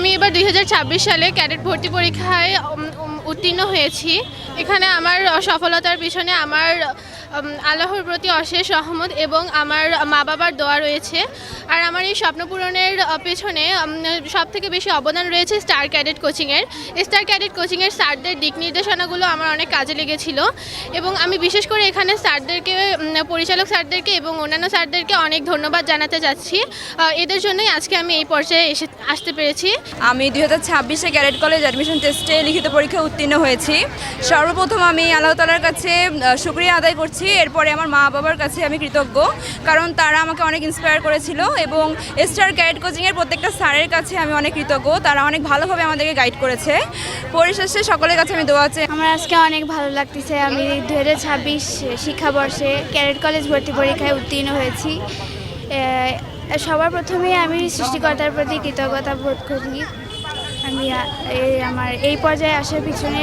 আমি এবার দু হাজার ছাব্বিশ সালে ক্যাডেট ভর্তি পরীক্ষায় উত্তীর্ণ হয়েছি। এখানে আমার সফলতার পিছনে আমার আল্লাহর প্রতি অশেষ রহমত এবং আমার মা বাবার দোয়া রয়েছে। আর আমার এই স্বপ্ন পূরণের পেছনে সব থেকে বেশি অবদান রয়েছে স্টার ক্যাডেট কোচিংয়ের। স্টার ক্যাডেট কোচিংয়ের স্যারদের দিক নির্দেশনাগুলো আমার অনেক কাজে লেগেছিল এবং আমি বিশেষ করে এখানে স্যারদেরকে পরিচালক স্যারদেরকে এবং অন্যান্য স্যারদেরকে অনেক ধন্যবাদ জানাতে চাচ্ছি এদের জন্যই আজকে আমি এই পর্যায়ে এসে, আসতে পেরেছি। আমি দুই হাজার ছাব্বিশে ক্যাডেট কলেজ অ্যাডমিশন টেস্টে লিখিত পরীক্ষায় উত্তীর্ণ হয়েছি। সর্বপ্রথম আমি আল্লাহ তালার কাছে শুক্রিয়া আদায় করছি এরপরে আমার মা বাবার কাছে আমি কৃতজ্ঞ, কারণ তারা আমাকে অনেক ইন্সপায়ার করেছিল এবং স্টার ক্যাডেট কোচিংয়ের প্রত্যেকটা স্যারের কাছে আমি অনেক কৃতজ্ঞ। তারা অনেক ভালোভাবে আমাদেরকে গাইড করেছে। পরিশেষে সকলের কাছে আমি দোয়া চাই। আমার আজকে অনেক ভালো লাগতেছে। আমি দু হাজার ছাব্বিশ শিক্ষাবর্ষে ক্যাডেট কলেজ ভর্তি পরীক্ষায় উত্তীর্ণ হয়েছি। সবার প্রথমে আমি সৃষ্টিকর্তার প্রতি কৃতজ্ঞতা বোধ করি। আমি আমার এই পর্যায়ে আসার পিছনে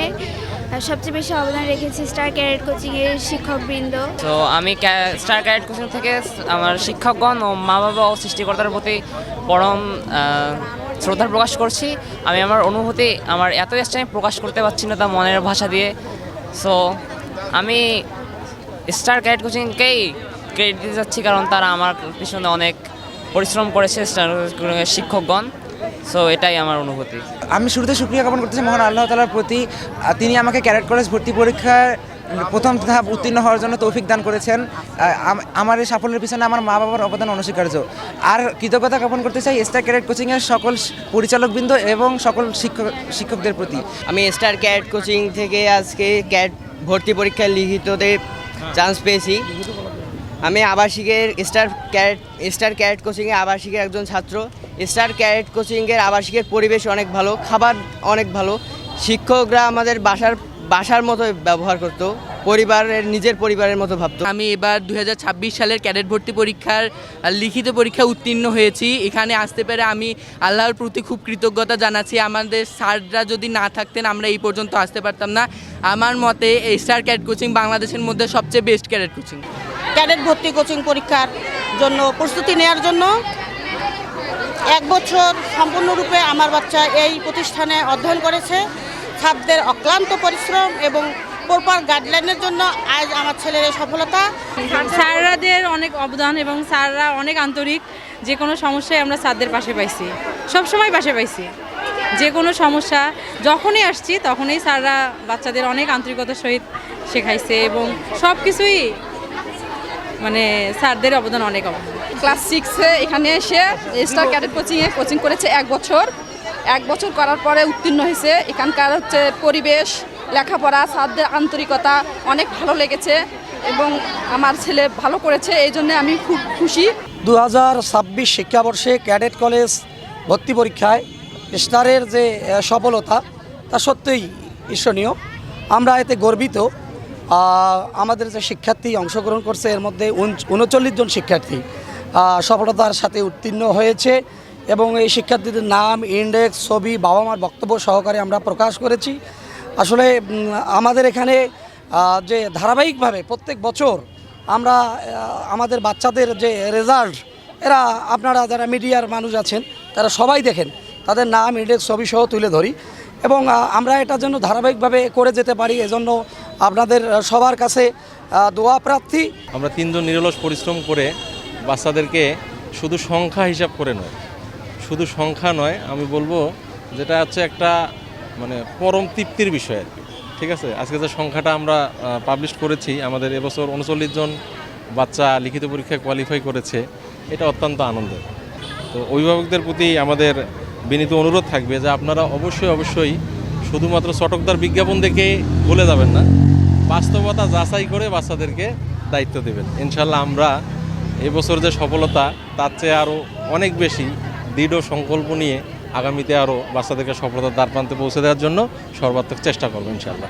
সবচেয়ে বেশি অবদান রেখেছি স্টার ক্যাডেট কোচিংয়ের শিক্ষকবৃন্দ। তো আমি স্টার ক্যারেট কোচিং থেকে আমার শিক্ষকগণ ও মা বাবা ও সৃষ্টিকর্তার প্রতি পরম শ্রদ্ধা প্রকাশ করছি। আমি আমার অনুভূতি, আমার এত আমি প্রকাশ করতে পারছি না তা মনের ভাষা দিয়ে। সো আমি স্টার ক্যারেট কোচিংকেই ক্রেডিট দিতে যাচ্ছি কারণ তারা আমার পিছনে অনেক পরিশ্রম করেছে স্টার শিক্ষকগণ। সো এটাই আমার অনুভূতি। আমি শুরুতে সুক্রিয়া জ্ঞাপন করতেছি মহান আল্লাহ তালার প্রতি। তিনি আমাকে ক্যারেট কলেজ ভর্তি পরীক্ষার প্রথম ধাপ উত্তীর্ণ হওয়ার জন্য তৌফিক দান করেছেন। আমার এই সাফল্যের পিছনে আমার মা বাবার অবদান অনস্বীকার্য। আর কৃতজ্ঞতা জ্ঞাপন করতে চাই স্টার ক্যারেট কোচিংয়ের সকল পরিচালকবৃন্দ এবং সকল শিক্ষক শিক্ষকদের প্রতি। আমি স্টার ক্যারেট কোচিং থেকে আজকে ক্যাট ভর্তি পরীক্ষায় লিখিততে চান্স পেয়েছি। আমি আবাসিকের স্টার ক্যারেট স্টার ক্যারেট কোচিংয়ে আবাসিকের একজন ছাত্র। স্টার ক্যারেট কোচিংয়ের আবাসিকের পরিবেশ অনেক ভালো খাবার অনেক ভালো। শিক্ষকরা আমাদের বাসার বাসার মতো ব্যবহার করতো পরিবারের নিজের পরিবারের মতো ভাবতো। আমি এবার দু হাজার ছাব্বিশ সালের ক্যাডেট ভর্তি পরীক্ষার লিখিত পরীক্ষা উত্তীর্ণ হয়েছি। এখানে আসতে পেরে আমি আল্লাহর প্রতি খুব কৃতজ্ঞতা জানাচ্ছি। আমাদের স্যাররা যদি না থাকতেন আমরা এই পর্যন্ত আসতে পারতাম না। আমার মতে এই স্টার ক্যাডেট কোচিং বাংলাদেশের মধ্যে সবচেয়ে বেস্ট ক্যাডেট কোচিং। ক্যাডেট ভর্তি কোচিং পরীক্ষার জন্য প্রস্তুতি নেওয়ার জন্য এক বছর সম্পূর্ণরূপে আমার বাচ্চা এই প্রতিষ্ঠানে অধ্যয়ন করেছে। ছাত্রদের অক্লান্ত পরিশ্রম এবং প্রপার গাইডলাইনের জন্য আজ আমার ছেলের এই সফলতা। স্যাররাদের অনেক অবদান এবং স্যাররা অনেক আন্তরিক। যে কোনো সমস্যায় আমরা স্যারদের পাশে পাইছি। সব সময় পাশে পাইছি। যে কোনো সমস্যা, যখনই আসছি তখনই স্যাররা বাচ্চাদের অনেক আন্তরিকতার সহিত শেখাইছে এবং সব কিছুই মানে স্যারদের অবদান অনেক অবদান। ক্লাস সিক্সে এখানে এসে স্টার ক্যাডেট কোচিংয়ে কোচিং করেছে এক বছর। এক বছর করার পরে উত্তীর্ণ হয়েছে। এখানকার হচ্ছে পরিবেশ লেখাপড়া স্যারদের আন্তরিকতা অনেক ভালো লেগেছে এবং আমার ছেলে ভালো করেছে এই জন্য আমি খুব খুশি। দু হাজার ছাব্বিশ শিক্ষাবর্ষে ক্যাডেট কলেজ ভর্তি পরীক্ষায় স্টারের যে সফলতা তা সত্যিই ঈর্ষণীয়। আমরা এতে গর্বিত। আমাদের যে শিক্ষার্থী অংশগ্রহণ করছে, এর মধ্যে উনচল্লিশ জন শিক্ষার্থী সফলতার সাথে উত্তীর্ণ হয়েছে এবং এই শিক্ষার্থীদের নাম ইন্ডেক্স ছবি বাবা মার বক্তব্য সহকারে আমরা প্রকাশ করেছি। আসলে আমাদের এখানে যে ধারাবাহিকভাবে প্রত্যেক বছর আমরা আমাদের বাচ্চাদের যে রেজাল্ট এরা আপনারা যারা মিডিয়ার মানুষ আছেন, তারা সবাই দেখেন, তাদের নাম ইন্ডেক্স ছবি সহ তুলে ধরি। এবং আমরা এটার জন্য ধারাবাহিকভাবে করে যেতে পারি, এজন্য আপনাদের সবার কাছে দোয়া, প্রার্থী। আমরা তিনজন নিরলস পরিশ্রম করে বাচ্চাদেরকে শুধু সংখ্যা হিসাব করে নয়, শুধু সংখ্যা নয়, আমি বলব যেটা হচ্ছে একটা মানে পরম তৃপ্তির বিষয় আর কি। ঠিক আছে? আজকে যে সংখ্যাটা আমরা পাবলিশ করেছি, আমাদের এবছর উনচল্লিশ জন বাচ্চা লিখিত পরীক্ষায় কোয়ালিফাই করেছে, এটা অত্যন্ত আনন্দের। তো অভিভাবকদের প্রতি আমাদের বিনীত অনুরোধ থাকবে যে আপনারা অবশ্যই অবশ্যই শুধুমাত্র চটকদার বিজ্ঞাপন দেখে ভুলে যাবেন না। বাস্তবতা যাচাই করে বাচ্চাদেরকে দায়িত্ব দেবেন। ইনশাল্লাহ আমরা এবছর যে সফলতা, তার চেয়ে আরও অনেক বেশি দৃঢ় সংকল্প নিয়ে আগামীতে আরও বাচ্চাদেরকে সফলতার দ্বার প্রান্তে পৌঁছে দেওয়ার জন্য সর্বাত্মক চেষ্টা করব ইনশাল্লাহ